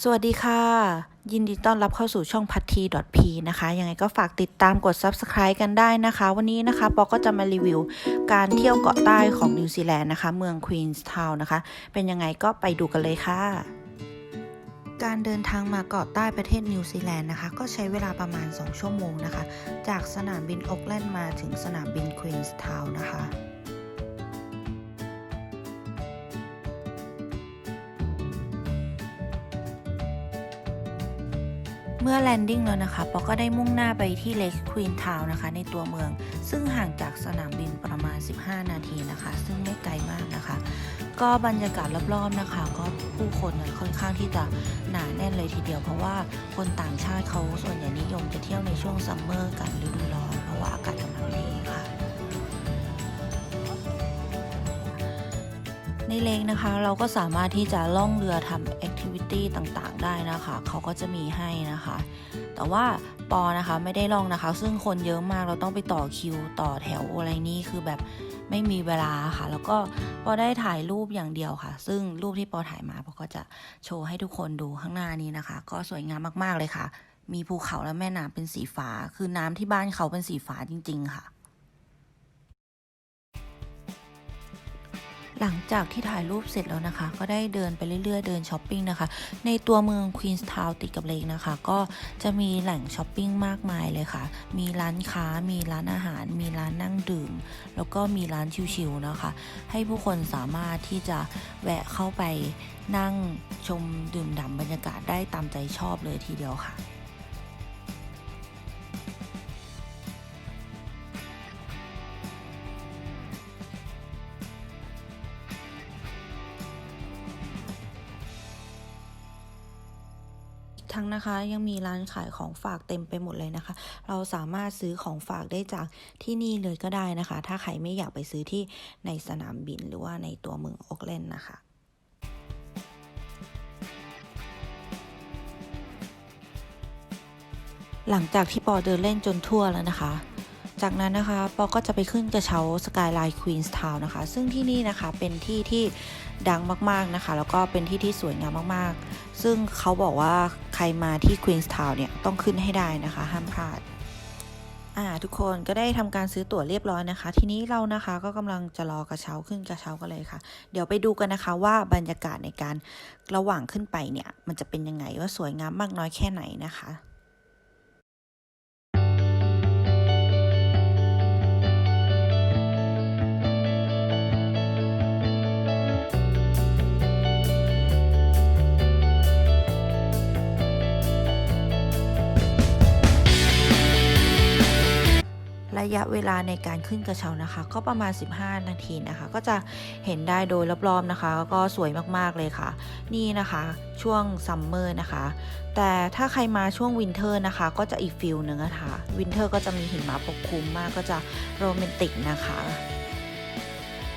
สวัสดีค่ะ ยินดีต้อนรับเข้าสู่ช่องพัทที .p นะคะยังไงก็ฝากติดตามกด subscribe กันได้นะคะ วันนี้นะคะปอก็จะมารีวิวการเที่ยวเกาะใต้ของนิวซีแลนด์นะคะ เมืองควีนส์ทาวน์นะคะ เป็นยังไงก็ไปดูกันเลยค่ะ การเดินทางมาเกาะใต้ประเทศนิวซีแลนด์นะคะ ก็ใช้เวลาประมาณ 2 ชั่วโมงนะคะ จากสนามบินโอ๊กแลนด์มาถึงสนามบินควีนส์ทาวน์นะคะ เมื่อแลนดิ้งแล้วนะคะปอก็ได้มุ่งหน้าไปที่เล k ควีนทาวน์นะคะ ในตัวเมือง ซึ่งห่างจากสนามบินประมาณ 15 นาทีนะคะ ซึ่งไม่ไกลมากนะคะ ก็บรรยากาศรอบๆนะคะ ก็ผู้คนค่อนข้างที่จะหนาแน่นเลยทีเดียว เพราะว่าคนต่างชาติเขาส่วนใหญ่นิยมจะเที่ยวในช่วงซัมเมอร์กันฤดูร้อนเพราะว่าอากาศกำลังดีค่ะในเลงนะคะ เราก็สามารถที่จะล่องเรือทำแอคทิ วิตี้ต่างๆ ได้นะคะเขาก็จะมีให้นะคะ แต่ว่าปอนะคะไม่ได้ลองนะคะ ซึ่งคนเยอะมากเราต้องไปต่อคิวต่อแถวอะไรนี่คือแบบไม่มีเวลาค่ะ แล้วก็ปอได้ถ่ายรูปอย่างเดียวค่ะ ซึ่งรูปที่ปอถ่ายมาปอก็จะโชว์ให้ทุกคนดูข้างหน้านี้นะคะ ก็สวยงามมากๆเลยค่ะ มีภูเขาและแม่น้ำเป็นสีฟ้า คือน้ำที่บ้านเขาเป็นสีฟ้าจริง ๆ ค่ะ หลังจากที่ถ่ายรูปเสร็จแล้วนะคะ ก็ได้เดินไปเรื่อยๆ เดินช้อปปิ้งนะคะ ในตัวเมืองควีนส์ทาวน์ติดกับเลกนะคะ ก็จะมีแหล่งช้อปปิ้งมากมายเลยค่ะ มีร้านค้า มีร้านอาหาร มีร้านนั่งดื่ม แล้วก็มีร้านชิวๆนะคะ ให้ผู้คนสามารถที่จะแวะเข้าไปนั่งชมดื่มด่ำบรรยากาศได้ตามใจชอบเลยทีเดียวค่ะ ทั้งนะคะยังมีร้านขายของฝากเต็มไปหมดเลยนะคะ เราสามารถซื้อของฝากได้จากที่นี่เลยก็ได้นะคะ ถ้าใครไม่อยากไปซื้อที่ในสนามบินหรือว่าในตัวเมืองโอ๊กเลนนะคะหลังจากที่ปอเดินเล่นจนทั่วแล้วนะคะ จากนั้นนะคะปอก็จะไปขึ้นกระเช้าสกายไลน์ควีนส์ทาวน์นะคะ ซึ่งที่นี่นะคะเป็นที่ที่ดังมากๆนะคะ แล้วก็เป็นที่ที่สวยงามมากๆ ซึ่งเขาบอกว่าใครมาที่ควีนส์ทาวน์เนี่ยต้องขึ้นให้ได้นะคะ ห้ามพลาดอ่าทุกคนก็ได้ทำการซื้อตั๋วเรียบร้อยนะคะ ทีนี้เรานะคะก็กำลังจะรอกระเช้าขึ้นกระเช้ากันเลยค่ะ เดี๋ยวไปดูกันนะคะว่าบรรยากาศในการระหว่างขึ้นไปเนี่ย มันจะเป็นยังไงว่าสวยงามมากน้อยแค่ไหนนะคะ ระยะเวลาในการขึ้นกระเช้านะคะ ก็ประมาณ 15 นาทีนะคะ ก็จะเห็นได้โดยรอบๆนะคะ ก็สวยมากๆเลยค่ะ นี่นะคะช่วงซัมเมอร์นะคะ แต่ถ้าใครมาช่วงวินเทอร์นะคะ ก็จะอีกฟิลหนึ่งนะคะวินเทอร์ก็จะมีหิมะปกคลุมมากก็จะโรแมนติกนะคะ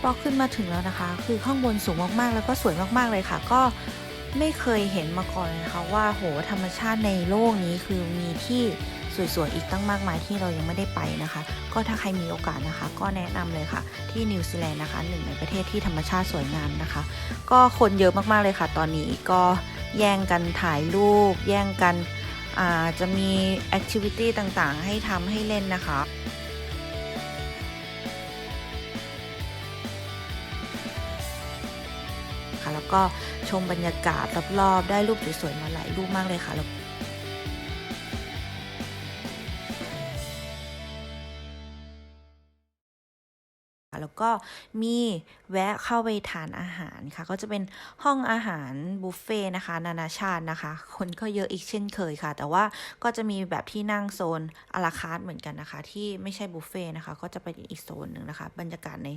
พอขึ้นมาถึงแล้วนะคะ คือข้างบนสูงมากๆ แล้วก็สวยมากๆเลยค่ะ ก็ไม่เคยเห็นมาก่อนเลยนะคะ ว่าโหธรรมชาติในโลกนี้คือมีที่ สวยๆ อีกตั้งมากมายที่เรายังไม่ได้ไปนะคะ ก็ถ้าใครมีโอกาสนะคะ ก็แนะนำเลยค่ะ ที่นิวซีแลนด์นะคะหนึ่งในประเทศที่ธรรมชาติสวยงามนะคะ ก็คนเยอะมากๆเลยค่ะ ตอนนี้ก็แย่งกันถ่ายรูป แย่งกันอาจะมีแอคทิวิตี้ต่างๆ ให้ทำให้เล่นนะคะค่ะแล้วก็ชมบรรยากาศรอบๆ ได้รูปสวยๆมาหลายรูปมากเลยค่ะ แล้วก็มีแวะเข้าไปทานอาหารค่ะ ก็จะเป็นห้องอาหารบุฟเฟ่ต์นะคะ นานาชาตินะคะ คนก็เยอะอีกเช่นเคยค่ะ แต่ว่าก็จะมีแบบที่นั่งโซนอาราคาร์ทเหมือนกันนะคะ ที่ไม่ใช่บุฟเฟ่ต์นะคะ ก็จะเป็นอีกโซนหนึ่งนะคะ บรรยากาศใน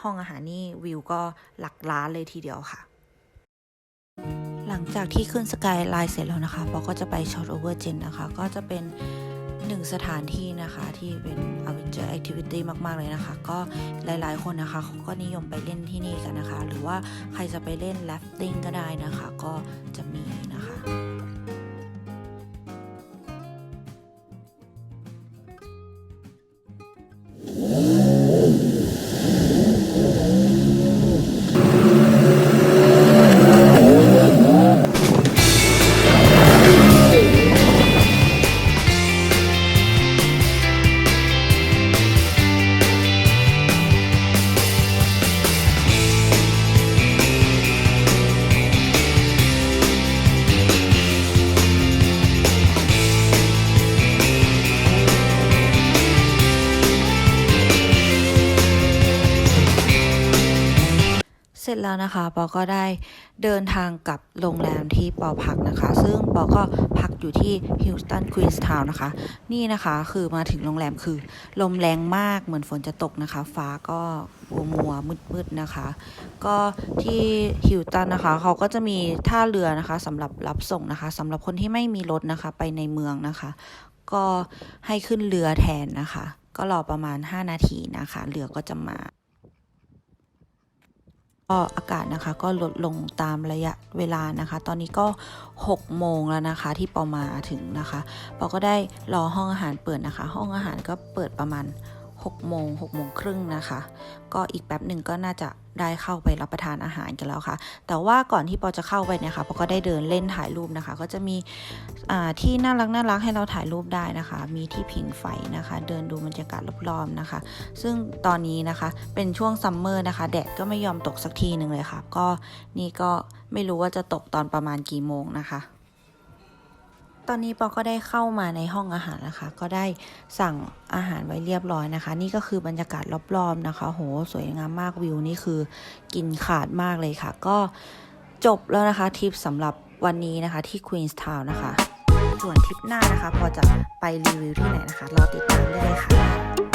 ห้องอาหารนี่วิวก็หลักล้านเลยทีเดียวค่ะหลังจากที่ขึ้นสกายไลน์เสร็จแล้วนะคะปอก็จะไปช็อตโอเวอร์เจนนะคะ ก็จะเป็น หนึ่งสถานที่นะคะที่เป็นอเวนเจอร์แอคทิวิตี้มากๆเลยนะคะ ก็หลายๆคนนะคะเขาก็นิยมไปเล่นที่นี่กันนะคะ หรือว่าใครจะไปเล่นแรฟติ้งก็ได้นะคะ ก็จะมีนะคะ สร็จแล้วนะคะ ปอก็ได้เดินทางกลับโรงแรมที่ปอพักนะคะ ซึ่งปอก็พักอยู่ที่ฮิลสตันควีนส์ทาวน์นะคะ นี่นะคะคือมาถึงโรงแรมคือ ลมแรงมากเหมือนฝนจะตกนะคะ ฟ้าก็มัวมัวมืดมืดๆนะคะ ก็ที่ฮิลตันนะคะ เขาก็จะมีท่าเรือนะคะสำหรับรับส่งนะคะสำหรับคนที่ไม่มีรถนะคะไปในเมืองนะคะ ก็ให้ขึ้นเรือแทนนะคะ ก็รอประมาณ 5 นาทีนะคะ เรือก็จะมา ก็อากาศนะคะก็ลดลงตามระยะเวลานะคะ ตอนนี้ก็ 6 โมงแล้วนะคะที่ปอมาถึงนะคะปอก็ได้รอห้องอาหารเปิดนะคะ ห้องอาหารก็เปิดประมาณ 6โมง6โมงครึ่งนะคะ ก็อีกแป๊บหนึ่งก็น่าจะได้เข้าไปรับประทานอาหารกันแล้วค่ะ แต่ว่าก่อนที่ปอจะเข้าไปเนี่ยค่ะปอก็ได้เดินเล่นถ่ายรูปนะคะ ก็จะมีที่น่ารักน่ารักให้เราถ่ายรูปได้นะคะ มีที่ผิงไฟนะคะ เดินดูบรรยากาศรอบๆนะคะ ซึ่งตอนนี้นะคะเป็นช่วงซัมเมอร์นะคะ แดดก็ไม่ยอมตกสักทีหนึ่งเลยค่ะ ก็นี่ก็ไม่รู้ว่าจะตกตอนประมาณกี่โมงนะคะ ตอนนี้ปอก็ได้เข้ามาในห้องอาหารนะคะ ก็ได้สั่งอาหารไว้เรียบร้อยนะคะ นี่ก็คือบรรยากาศรอบๆนะคะ โหสวยงามมากวิวนี่คือกินขาดมากเลยค่ะ ก็จบแล้วนะคะทริปสำหรับวันนี้นะคะที่ Queenstown นะคะ ส่วนทริปหน้านะคะ พอจะไปรีวิวที่ไหนนะคะรอติดตามได้เลยค่ะ